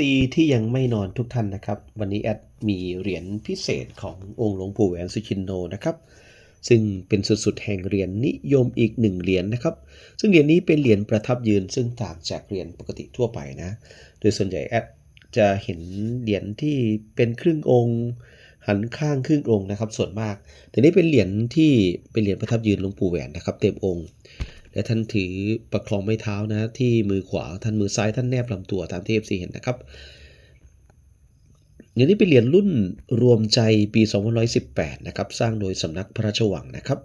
ตีที่ยังไม่นอนทุกท่านนะครับ วันนี้แอดมีเหรียญพิเศษขององค์หลวงปู่แหวนสุชินโนนะครับ ซึ่งเป็นสุดๆแห่งเหรียญนิยมอีกหนึ่งเหรียญนะครับ ซึ่งเหรียญนี้เป็นเหรียญประทับยืนซึ่งต่างจากเหรียญปกติทั่วไปนะ โดยส่วนใหญ่แอดจะเห็นเหรียญที่เป็นครึ่งองค์หันข้างครึ่งองค์นะครับ ส่วนมาก แต่นี้เป็นเหรียญที่เป็นเหรียญประทับยืนหลวงปู่แหวนนะครับ เต็มองค์ และท่านถือประคองไม้เท้านะที่มือขวาท่านมือซ้ายท่านแนบลำตัวตามที่ FC เห็นนะครับเหรียญนี้เป็นเหรียญรุ่นรวมใจปี2518 นะครับสร้างโดยสำนักพระราชวังนะครับ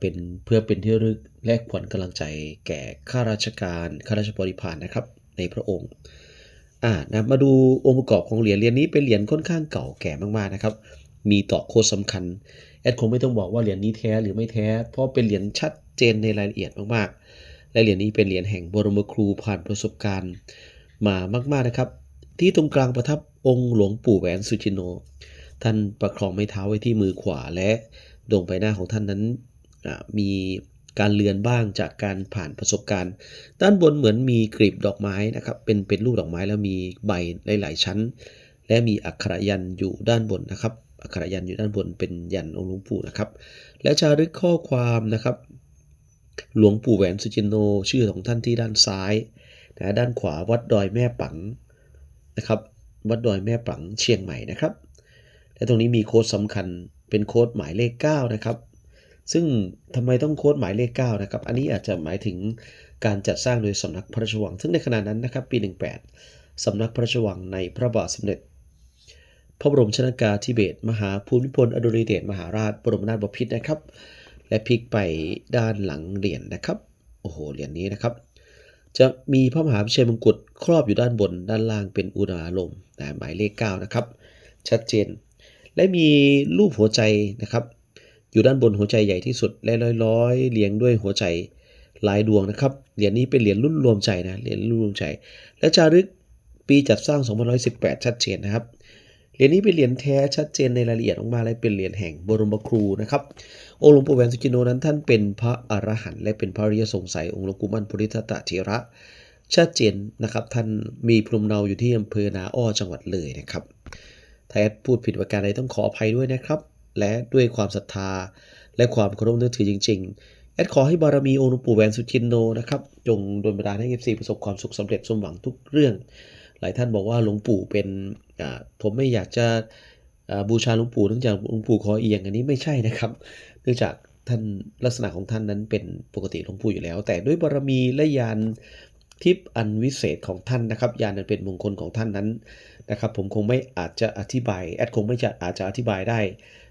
เป็นเพื่อเป็นที่ระลึกแลกขวัญกำลังใจแก่ข้าราชการข้าราชบริพารนะครับในพระองค์อ่านะมาดูองค์ประกอบของเหรียญเหรียญนี้เป็นเหรียญค่อนข้างเก่าแก่มากๆนะครับ มีต่อโค้ดสำคัญ แอดคงไม่ต้องบอกว่าเหรียญนี้แท้หรือไม่แท้ เพราะเป็นเหรียญชัดเจนในรายละเอียดมากๆ และเหรียญนี้เป็นเหรียญแห่งบรมครูผ่านประสบการณ์มามากๆนะครับ ที่ตรงกลางประทับองค์หลวงปู่แหวนสุจิโน ท่านประคองไม้เท้าไว้ที่มือขวาและดวงใบหน้าของท่านนั้นมีการเลือนบ้างจากการผ่านประสบการณ์ ด้านบนเหมือนมีกลีบดอกไม้นะครับ เป็นเป็นลูกดอกไม้แล้วมีใบหลายๆชั้น และมีอักขระยันอยู่ด้านบนนะครับ อักขระยันอยู่ด้านบนเป็นยันองค์หลวงปู่นะครับ และจารึกข้อความนะครับ หลวงปู่แหวนสุจินโนชื่อของท่านที่ด้านซ้ายนะด้านขวาวัดดอยแม่ปังนะครับ วัดดอยแม่ปังเชียงใหม่นะครับ และตรงนี้มีโค้ดสำคัญเป็นโค้ดหมายเลข 9 นะครับ ซึ่งทำไมต้องโค้ดหมายเลข 9 นะครับ อันนี้อาจจะหมายถึงการจัดสร้างโดยสำนักพระราชวัง ซึ่งในขณะนั้นนะครับปี 18สำนักพระราชวังในพระบาทสมเด็จ พระบรมชนากาธิเบศมหาภูมิพลอดุลยเดชมหาราชบรมนาถบพิตรนะครับ และพลิกไปด้านหลังเหรียญนะครับโอ้โหเหรียญนี้นะครับ จะมีพระมหาพิชัยมงกุฎครอบอยู่ด้านบนด้านล่างเป็นอุณาลมนะหมายเลข9นะครับชัดเจน และมีรูปหัวใจนะครับ อยู่ด้านบนหัวใจใหญ่ที่สุดและร้อยๆเรียงด้วยหัวใจหลายดวงนะครับเหรียญนี้เป็นเหรียญรุ่นรวมใจนะเหรียญรุ่นรวมใจ และจารึกปีจัดสร้าง2518 ชัดเจนนะครับ เหรียญนี้เป็นเหรียญแท้ชัดเจนในรายละเอียดออกมาและเป็นเหรียญแห่งบรมครูนะครับองค์หลวงปู่แหวนสุจินโนนั้นท่านเป็นพระอรหันต์และเป็นพระริยสงสัยองค์หลวงปู่มั่นปุริทัตตเถระชัดเจนนะครับท่านมีภูมิเนาอยู่ที่อำเภอนาอ้อจังหวัดเลยนะครับถ้าแอดพูดผิดประการใดต้องขออภัยด้วยนะครับ และด้วยความศรัทธา และความเคารพนับถือจริง ๆ แอดขอให้บารมีองค์หลวงปู่แหวนสุจินโนนะครับจงดลบันดาลให้เอฟซีประสบความสุขสำเร็จสมหวังทุกเรื่อง หลายท่านบอกว่าหลวงปู่เป็นผมไม่อยากจะบูชาหลวงปู่เนื่องจากหลวงปู่คอเอียงอันนี้ไม่ใช่นะครับ เนื่องจากท่านลักษณะของท่านนั้นเป็นปกติหลวงปู่อยู่แล้ว แต่ด้วยบารมีและญาณทิพย์อันวิเศษของท่านนะครับญาณอันเป็นมงคลของท่านนั้นนะครับ ผมคงไม่อาจจะอธิบายแอดคงไม่จะอาจจะอธิบายได้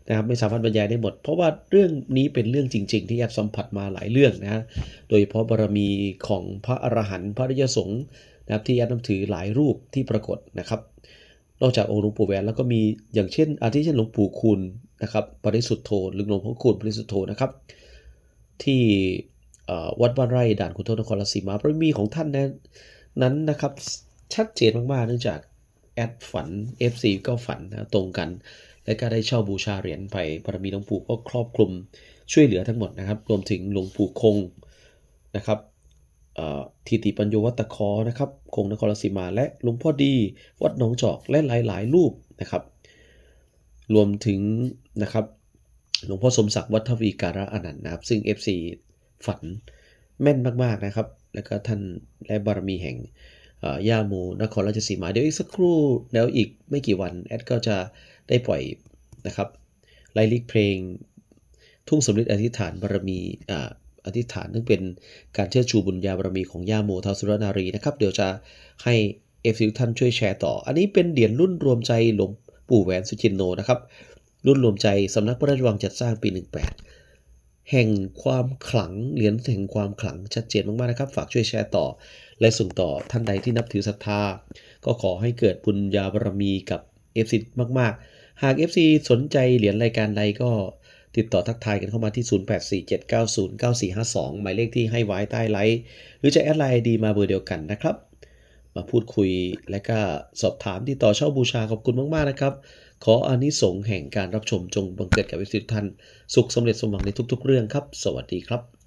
นะครับไม่สามารถบรรยายได้หมด เพราะว่าเรื่องนี้เป็นเรื่องจริง ๆ ที่แอดสัมผัสมาหลายเรื่องนะโดยเฉพาะบารมีของพระอรหันต์พระริยสงฆ์ นะครับที่แอดนับถือหลายรูปที่ปรากฏนะครับ นอกจากองค์หลวงปู่แหวนแล้วก็มีอย่างเช่น อาทิเช่นหลวงปู่คูณนะครับปริสุทธโธหรือหลวงพ่อคูณปริสุทธโธนะครับ ที่วัดบ้านไร่ด่านขุนทดนครราชสีมาพระมีของท่านนั้นนะครับชัดเจนมากๆเนื่องจากแอดฝัน FC ก็ฝันนะตรงกัน และก็ได้เช่าบูชาเหรียญไปบารมีหลวงปู่ก็ครอบคลุมช่วยเหลือทั้งหมดนะครับ รวมถึงหลวงปู่คงนะครับ ทิติปัญโยวัตคอนะครับคงนครราชสีมาและหลวงพ่อดี วัดหนองจอกและหลายๆ รูปนะครับ รวมถึงนะครับหลวงพ่อสมศักดิ์วัฒวีการะอนันต์นะครับ ซึ่ง FC ฝันแม่นมาก ๆ นะครับ แล้วก็ท่านและบารมีแห่งย่าโมนครราชสีมา เดี๋ยวอีกสักครู่แล้วอีกไม่กี่วัน แอดก็จะได้ปล่อยนะครับไลลิกเพลง ทุ่งสำลิดอธิษฐานบารมี อธิษฐานซึ่งเป็นการเชิดชูบุญญาบารมีของย่าโมท้าสุรนารีนะครับ เดี๋ยวจะให้เอฟซีทุกท่านช่วยแชร์ต่อ อันนี้เป็นเหรียญรุ่นรวมใจหลวงปู่แหวนสุจินโนนะครับ รุ่นรวมใจสำนักพระราชวังจัดสร้างปี 18 แห่งความขลังเหรียญแห่งความขลังชัดเจนมากๆนะครับ ฝากช่วยแชร์ต่อ และส่งต่อท่านใดที่นับถือศรัทธา ก็ขอให้เกิดบุญญาบารมีกับ FC มากๆ หาก FC สนใจเหรียญรายการใดก็ ติดต่อทักทายกันเข้ามาที่ 0847909452 หมายเลขที่ให้ไว้ใต้ไลฟ์หรือจะแอดไลน์ดีมาเบอร์เดียวกันนะครับ มาพูดคุยและก็สอบถามติดต่อเช่าบูชาขอบคุณมาก ๆ นะครับ ขออานิสงส์แห่งการรับชมจงบังเกิดกับวิสุทธิท่านสุขสำเร็จสมหวังในทุก ๆ เรื่องครับ สวัสดีครับ